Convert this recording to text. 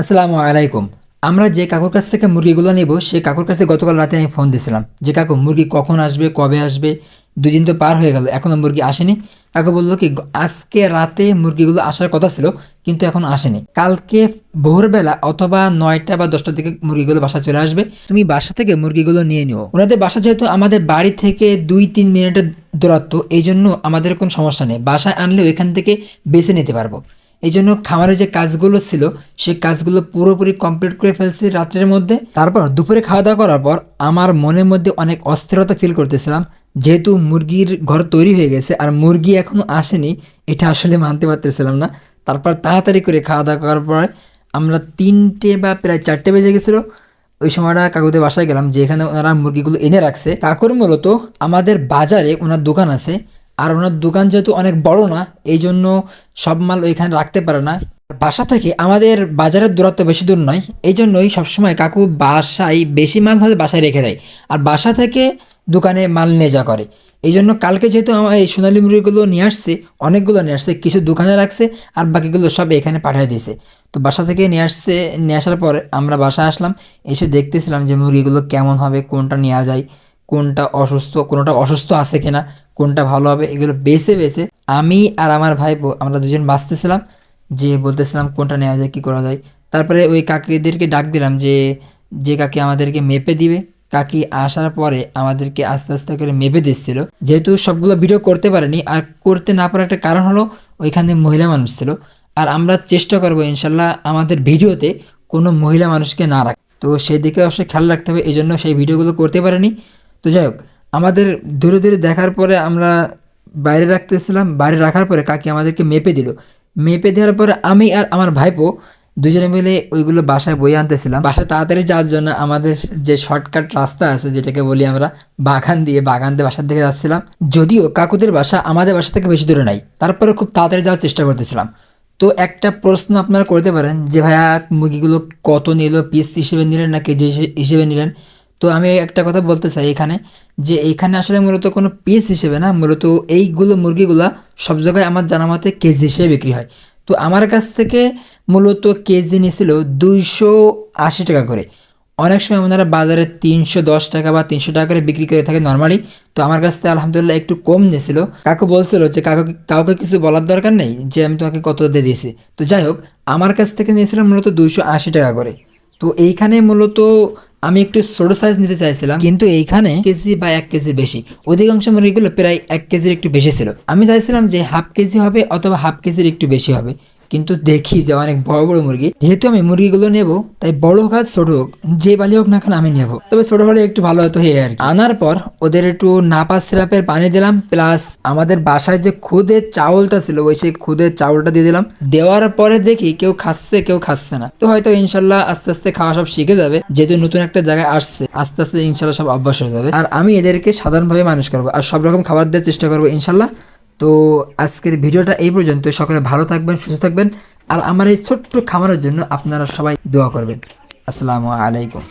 আসসালামু আলাইকুম। আমরা যে কাকুর কাছ থেকে মুরগিগুলো নেব, সেই কাকুর কাছে গতকাল রাতে আমি ফোন দিয়েছিলাম যে, কাকু, মুরগি কখন আসবে, কবে আসবে? দুদিন তো পার হয়ে গেল এখনও মুরগি আসেনি। কাকু বলল কি, আজকে রাতে মুরগিগুলো আসার কথা ছিল, কিন্তু এখন আসেনি। কালকে ভোরবেলা অথবা নয়টা বা দশটার দিকে মুরগিগুলো বাসা চলে আসবে। তুমি বাসা থেকে মুরগিগুলো নিয়ে নিও। ওনাদের বাসা যেহেতু আমাদের বাড়ি থেকে দুই তিন মিনিটের দূরত্ব এই জন্য আমাদের কোনো সমস্যা নেই। বাসায় আনলেও এখান থেকে বেছে নিতে পারব। এই জন্য খামারে যে কাজগুলো ছিল, সেই কাজগুলো পুরোপুরি কমপ্লিট করে ফেলছি রাত্রের মধ্যে। তারপর দুপুরে খাওয়া দাওয়া করার পর আমার মনের মধ্যে অনেক অস্থিরতা ফিল করতেছিলাম। যেহেতু মুরগির ঘর তৈরি হয়ে গেছে আর মুরগি এখনও আসেনি, এটা আসলে মানতে পারতেছিলাম না। তারপর তাড়াতাড়ি করে খাওয়া দাওয়া করার পর আমরা তিনটে বা প্রায় চারটে বেজে গেছিল। ওই সময়টা কাকুদের বাসায় গেলাম, যেখানে ওনারা মুরগিগুলো এনে রাখছে। কাকুর মূলত আমাদের বাজারে ওনার দোকান আছে। আর ওনার দোকান যেহেতু অনেক বড় না এই জন্য সব মাল ওইখানে রাখতে পারে না। বাসা থেকে আমাদের বাজারের দূরত্ব বেশি দূর নয় এই জন্যই সবসময় কাকু বাসায় বেশি মাল হলে বাসায় রেখে দেয়, আর বাসা থেকে দোকানে মাল নিয়ে যা করে। এই জন্য কালকে যেহেতু আমার এই সোনালি মুরগিগুলো নিয়ে আসছে, অনেকগুলো নিয়ে আসছে, কিছু দোকানে রাখছে, আর বাকিগুলো সব এখানে পাঠিয়ে দিয়েছে। তো বাসা থেকে নিয়ে আসছে, নিয়ে আসার পর আমরা বাসায় আসলাম, এসে দেখতেছিলাম যে মুরগিগুলো কেমন হবে, কোনটা নেওয়া যায়। কোনটা অসুস্থ, কোনোটা অসুস্থ আছে কিনা, কোনটা ভালো হবে, এগুলো বেছে বেছে আমি আর আমার ভাইপো আমরা দুজন বাঁচতেছিলাম, যে বলতেছিলাম কোনটা নেওয়া যায়, কী করা যায়। তারপরে ওই কাকিদেরকে ডাক দিলাম যে যে কাকি আমাদেরকে মেপে দিবে। কাকি আসার পরে আমাদেরকে আস্তে আস্তে করে মেপে দিচ্ছিল। যেহেতু সবগুলো ভিডিও করতে পারেনি, আর করতে না পারার একটা কারণ হলো ওইখানে মহিলা মানুষ ছিল। আর আমরা চেষ্টা করব ইনশাল্লাহ আমাদের ভিডিওতে কোনো মহিলা মানুষকে না রাখ তো সেই দিকে অবশ্যই খেয়াল রাখতে হবে এই জন্য সেই ভিডিওগুলো করতে পারিনি। তো যাই হোক, আমাদের ধীরে ধীরে দেখার পরে আমরা বাইরে রাখতেছিলাম, বাইরে রাখার পরে কাকি আমাদেরকে মেপে দিল। মেপে দেওয়ার পরে আমি আর আমার ভাইপো দুজনে মিলে ওইগুলো বাসায় বই আনতেছিলাম। বাসায় তাড়াতাড়ি যাওয়ার জন্য আমাদের যে শর্টকাট রাস্তা আছে, যেটাকে বলি আমরা, বাগান দিয়ে বাগান দিয়ে বাসার দিকে যাচ্ছিলাম। যদিও কাকুদের বাসা আমাদের বাসা থেকে বেশি দূরে নাই, তারপরে খুব তাড়াতাড়ি যাওয়ার চেষ্টা করতেছিলাম। তো একটা প্রশ্ন আপনারা করতে পারেন যে, ভাইয়া মুরগিগুলো কত নিল পিস হিসেবে নিলেন না কেজি হিসেবে নিলেন? তো আমি একটা কথা বলতে চাই এখানে, যে এইখানে আসলে মূলত কোনো পিস হিসেবে না, মূলত এইগুলো মুরগিগুলা সব জায়গায় আমার জানা মতে কেজি হিসেবে বিক্রি হয়। তো আমার কাছ থেকে মূলত কেজি নিয়েছিল দুইশো আশি টাকা করে। অনেক সময় ওনারা বাজারে তিনশো দশ টাকা বা তিনশো টাকা করে বিক্রি করে থাকে নর্মালি তো আমার কাছ থেকে আলহামদুলিল্লাহ একটু কম নিয়েছিল। কাকু বলছিল যে, কাকু কাউকে কিছু বলার দরকার নেই? যে আমি তোমাকে কত দিয়ে দিয়েছি। তো যাই হোক, আমার কাছ থেকে নিয়েছিলাম মূলত দুইশো আশি টাকা করে। তো এইখানে মূলত আমি একটু ছোটো সাইজ নিতে চাইছিলাম, কিন্তু এইখানে কেজি বা এক কেজি বেশি। অধিকাংশ মুরগিগুলো প্রায় এক কেজির একটু বেশি ছিল। আমি চাইছিলাম যে হাফ কেজি হবে অথবা হাফ কেজির একটু বেশি হবে। কিন্তু দেখি যে অনেক বড় বড় মুরগি। যেহেতু আমি মুরগিগুলো নেব, তাই বড় হোক আর ছোট হোক, যে বালি হোক না কেন আমি নেব। তবে ছোট হলে একটু ভালো হতো এই আর আনার পর ওদের একটু নাপা সিরাপের পানি দিলাম, প্লাস আমাদের বাসায় যে খুদের চাউলটা ছিল, ওই সেই খুদের চাউলটা দিয়ে দিলাম। দেওয়ার পরে দেখি কেউ খাচ্ছে কেউ খাচ্ছে না। তো হয়তো ইনশাল্লাহ আস্তে আস্তে খাওয়া সব শিখে যাবে, যেহেতু নতুন একটা জায়গায় আসছে, আস্তে আস্তে ইনশাল্লাহ সব অভ্যাস হয়ে যাবে। আর আমি এদেরকে সাধারণভাবে মানুষ করব, আর সব রকম খাবার দেওয়ার চেষ্টা করব ইনশাল্লাহ। তো আজকের ভিডিওটা এই পর্যন্ত। সকলে ভালো থাকবেন, সুস্থ থাকবেন। আর আমার এই ছোট্ট খামারের জন্য আপনারা সবাই দোয়া করবেন। আসসালামু আলাইকুম।